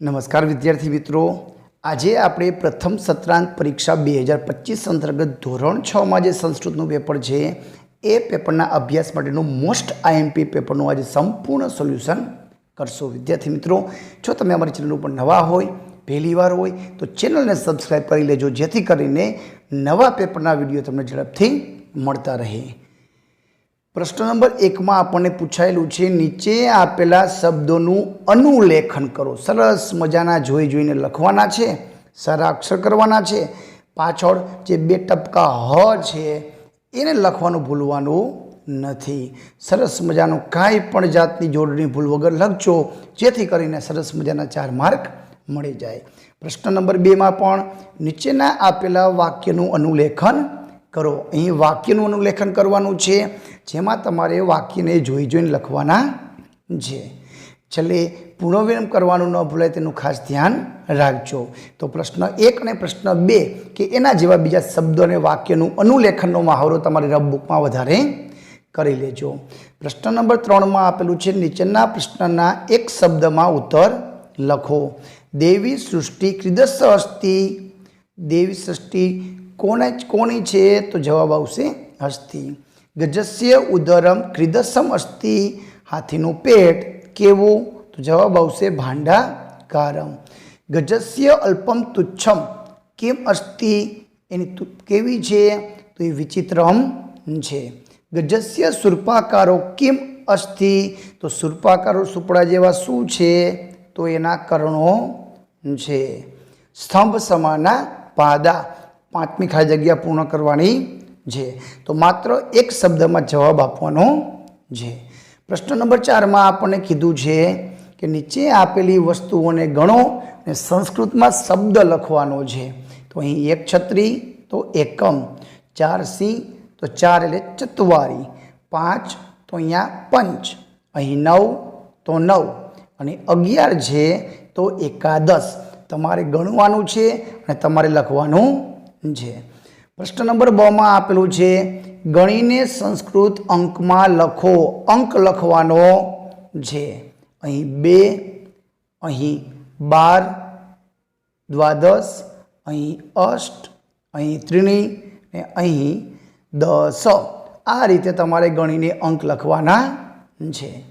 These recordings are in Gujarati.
નમસ્કાર વિદ્યાર્થી મિત્રો. આજે આપણે પ્રથમ સત્રાંત પરીક્ષા બે હજાર પચીસ અંતર્ગત ધોરણ છમાં જે સંસ્કૃતનું પેપર છે, એ પેપરના અભ્યાસ માટેનું મોસ્ટ આઈએમપી પેપરનું આજે સંપૂર્ણ સોલ્યુશન કરશો. વિદ્યાર્થી મિત્રો, જો તમે અમારી ચેનલ ઉપર નવા હોય, પહેલી વાર હોય, તો ચેનલને સબસ્ક્રાઈબ કરી લેજો, જેથી કરીને નવા પેપરના વીડિયો તમને ઝડપથી મળતા રહે. પ્રશ્ન નંબર એકમાં આપણને પૂછાયેલું છે, નીચે આપેલા શબ્દોનું અનુલેખન કરો. સરસ મજાના જોઈ જોઈને લખવાના છે સારા અક્ષર કરવાના છે. પાછળ જે બે ટપકા હ છે, એને લખવાનું ભૂલવાનું નથી. સરસ મજાનું કાંઈ પણ જાતની જોડણી ભૂલ વગર લખજો, જેથી કરીને સરસ મજાના ચાર માર્ક મળી જાય. પ્રશ્ન નંબર બેમાં પણ નીચેના આપેલા વાક્યનું અનુલેખન કરો. અહીં વાક્યનું અનુલેખન કરવાનું છે જેમાં તમારે વાક્યને જોઈ જોઈને લખવાના છે. છેલ્લે પુનઃવિરામ કરવાનું ન ભૂલાય તેનું ખાસ ધ્યાન રાખજો. તો પ્રશ્ન એક અને પ્રશ્ન બે કે એના જેવા બીજા શબ્દો અને વાક્યનું અનુલેખનનો મહાવરો તમારી રબબુકમાં વધારે કરી લેજો. પ્રશ્ન નંબર ત્રણમાં આપેલું છે, નીચેના પ્રશ્નના એક શબ્દમાં ઉત્તર લખો. દેવી સૃષ્ટિ ક્રિદસ્સ હસ્તી દેવી સૃષ્ટિ કોને, કોની છે? તો જવાબ આવશે હસ્તિ. ગજસ્ય ઉદરમ ક્રિદસમ અસ્થિ હાથીનું પેટ કેવું? તો જવાબ આવશે ભાંડાકારમ. ગજસ્ય અલ્પમ તુચ્છમ. કેમ અસ્થિ એની કેવી છે? તો એ વિચિત્રમ છે. ગજસ્ય સુરપાકારો કેમ અસ્થિ તો સુરપાકારો સુપડા જેવા શું છે? તો એના કર્ણો છે. સ્તંભ સમાના પાદા. પાંચમી ખાલી જગ્યા પૂર્ણ કરવાની છે તો માત્ર એક શબ્દમાં જવાબ આપવાનો છે પ્રશ્ન નંબર ચારમાં આપણને કીધું છે કે નીચે આપેલી વસ્તુઓને ગણો અને સંસ્કૃતમાં શબ્દ લખવાનો છે. તો અહીં એક છત્રી, તો એકમ. ચાર સિંહ તો ચાર એટલે ચતવારી. પાંચ, તો અહીંયા પંચ. અહીં નવ, તો નવ. અને અગિયાર છે, તો એકાદશ. તમારે ગણવાનું છે અને તમારે લખવાનું છે. પ્રશ્ન નંબર બમાં આપેલું છે, ગણીને સંસ્કૃત અંકમાં લખો, અંક લખવાનો છે. અહીં બે, અહીં બાર, દ્વાદશ, અહીં અષ્ટ, અહીં ત્રિણી ને અહીં દસ. આ રીતે તમારે ગણીને અંક લખવાના છે.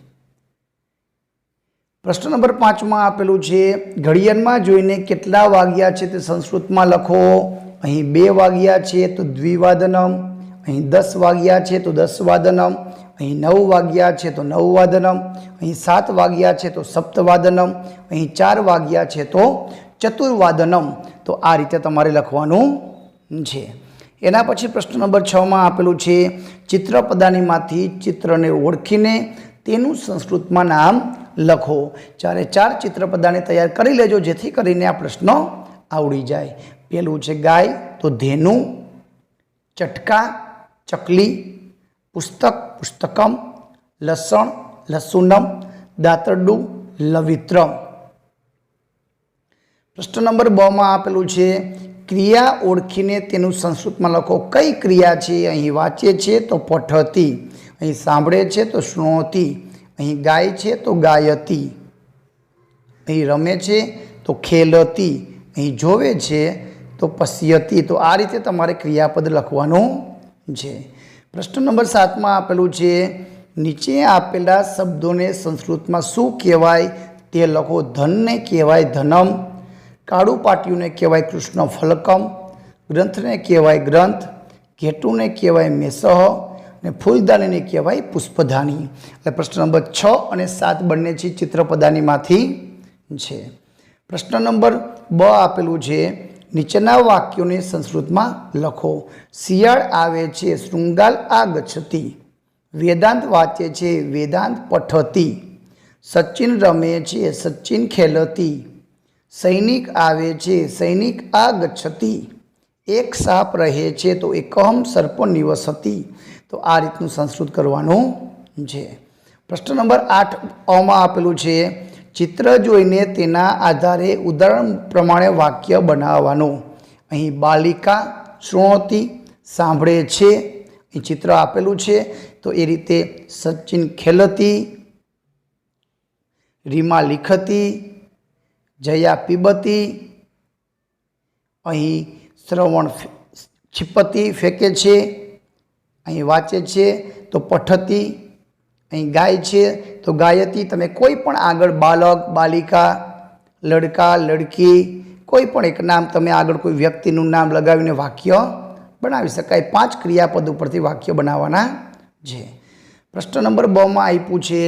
પ્રશ્ન નંબર પાંચમાં આપેલું છે, ઘડિયાળમાં જોઈને કેટલા વાગ્યા છે તે સંસ્કૃતમાં લખો. અહીં બે વાગ્યા છે તો દ્વિવાદનમ, અહીં દસ વાગ્યા છે તો દસ વાદનમ અહીં નવ વાગ્યા છે તો નવ વાદનમ અહીં સાત વાગ્યા છે તો સપ્તવાદનમ, અહીં ચાર વાગ્યા છે તો ચતુર્વાદનમ. તો આ રીતે તમારે લખવાનું છે. એના પછી પ્રશ્ન નંબર છમાં આપેલું છે, ચિત્રપદાનીમાંથી ચિત્રને ઓળખીને તેનું સંસ્કૃતમાં નામ લખો. ચારે ચાર ચિત્રપદાને તૈયાર કરી લેજો, જેથી કરીને આ પ્રશ્ન આવડી જાય. પેલું છે ગાય તો ધેનું, ચટકા, ચકલી, પુસ્તક, પુસ્તકમ, લસણ, લસુનમ, દાતરડું, લવિત્રમ. પ્રશ્ન નંબર બમાં આપેલું છે, ક્રિયા ઓળખીને તેનું સંસ્કૃતમાં લખો, કઈ ક્રિયા છે? અહીં વાંચે છે તો પઠતી, અહીં સાંભળે છે તો શ્રોતી અહીં ગાય છે તો ગાયતી, અહીં રમે છે તો ખેલતી, અહીં જોવે છે તો પશ્યતી, તો આ રીતે તમારે ક્રિયાપદ લખવાનું છે. પ્રશ્ન નંબર સાતમાં આપેલું છે, નીચે આપેલા શબ્દોને સંસ્કૃતમાં શું કહેવાય તે લખો. ધનને કહેવાય ધનમ કાળું પાટિયુંને કહેવાય કૃષ્ણ ફલકમ, ગ્રંથને કહેવાય ગ્રંથ, ઘેટુને કહેવાય મેસહ અને ફૂલદાનીને કહેવાય પુષ્પધાની. એટલે પ્રશ્ન નંબર છ અને સાત બંને છે ચિત્રપદાનીમાંથી છે. પ્રશ્ન નંબર બ આપેલું છે નીચેના વાક્યોને સંસ્કૃતમાં લખો, શિયાળ આવે છે, શૃંગાલ ગચ્છતી વેદાંત વાંચે છે, વેદાંત પઠતી. સચિન રમે છે, સચિન ખેલતી. સૈનિક આવે છે, સૈનિક આ ગચ્છતી એક સાપ રહે છે, તો એકહમ સર્પ નિવસતી. તો આ રીતનું સંસ્કૃત કરવાનું છે. પ્રશ્ન નંબર આઠ અમાં આપેલું છે ચિત્ર જોઈને તેના આધારે ઉદાહરણ પ્રમાણે વાક્ય બનાવવાનું. અહીં બાલિકા શૃણોતી સાંભળે છે. અહીં ચિત્ર આપેલું છે. તો એ રીતે સચિન ખેલતી, રીમા લિખતી, જયા પીબતી, અહીં શ્રવણ છીપતી ફેંકે છે. અહીં વાંચે છે. તો પઠતી અહીં ગાય છે, તો ગાયતી તમે કોઈ પણ આગળ બાલક, બાલિકા, લડકા, લડકી, કોઈ પણ એક નામ તમે આગળ કોઈ વ્યક્તિનું નામ લગાવીને વાક્ય બનાવી શકાય. પાંચ ક્રિયાપદ ઉપરથી વાક્ય બનાવવાના છે. પ્રશ્ન નંબર બમાં આપ્યું છે,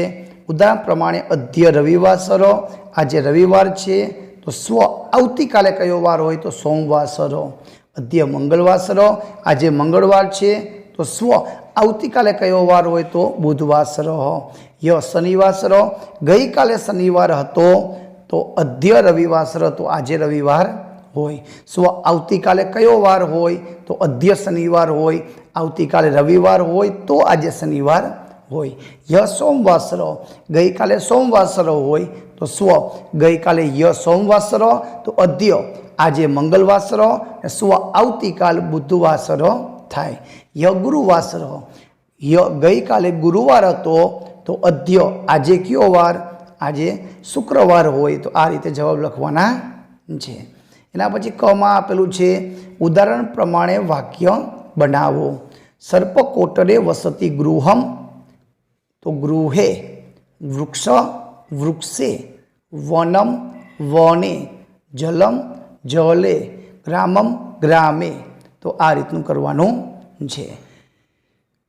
ઉદાહરણ પ્રમાણે અધ્ય રવિવાર સરો. આજે રવિવાર છે, તો સ્વ આવતીકાલે કયો વાર હોય તો સોમવાર સરો. અધ્ય મંગળવાર સરો. આજે મંગળવાર છે, તો સ્વ આવતીકાલે કયો વાર હોય તો બુધવાર સરો ય શનિવાર સરો ગઈકાલે શનિવાર હતો તો અધ્ય રવિવાર સરો તો આજે રવિવાર હોય. સ્વ આવતીકાલે કયો વાર હોય તો અધ્ય શનિવાર હોય. આવતીકાલે રવિવાર હોય તો આજે શનિવાર હોય. ય સોમવાસરો ગઈકાલે સોમવાસરો હોય તો સ્વ. ગઈકાલે ય સોમવાસરો તો અધ્ય. આજે મંગળવાસરો અને સ્વ આવતીકાલ બુધવાસરો થાય. ય ગુરુવાસરો ય, ગઈકાલે ગુરુવાર હતો, તો અધ્ય, આજે કયો વાર? આજે શુક્રવાર હોય, તો આ રીતે જવાબ લખવાના છે. એના પછી કમાં આપેલું છે, ઉદાહરણ પ્રમાણે વાક્ય બનાવો. સર્પ કોટરે વસતી ગૃહમ, તો ગૃહે, વૃક્ષ, વૃક્ષે, વનમ, વને, જલમ, જલે, ગ્રામમ, ગ્રામે, તો આ રીતનું કરવાનું છે.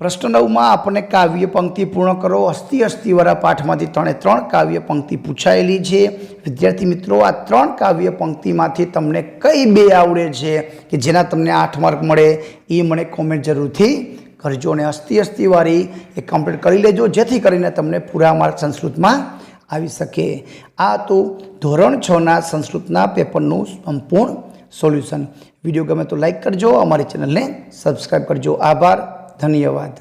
પ્રશ્ન નવમાં આપણને કાવ્ય પંક્તિ પૂર્ણ કરો. અસ્થિ અસ્થિવાળા પાઠમાંથી ત્રણે ત્રણ કાવ્ય પંક્તિ પૂછાયેલી છે. વિદ્યાર્થી મિત્રો, આ ત્રણ કાવ્ય પંક્તિમાંથી તમને કઈ બે આવડે છે કે જેના તમને આઠ માર્ક મળે એ મને કોમેન્ટ જરૂરથી કરજો અને અસ્થિ અસ્થિવાળી એ કમ્પ્લીટ કરી લેજો, જેથી કરીને તમને પૂરા માર્ક સંસ્કૃતમાં આવી શકે. આ તો ધોરણ છના સંસ્કૃતના પેપરનું સંપૂર્ણ સોલ્યુશન વીડિયો ગમે તો લાઇક કરજો અમારી ચેનલને સબસ્ક્રાઈબ કરજો. આભાર ધન્યવાદ.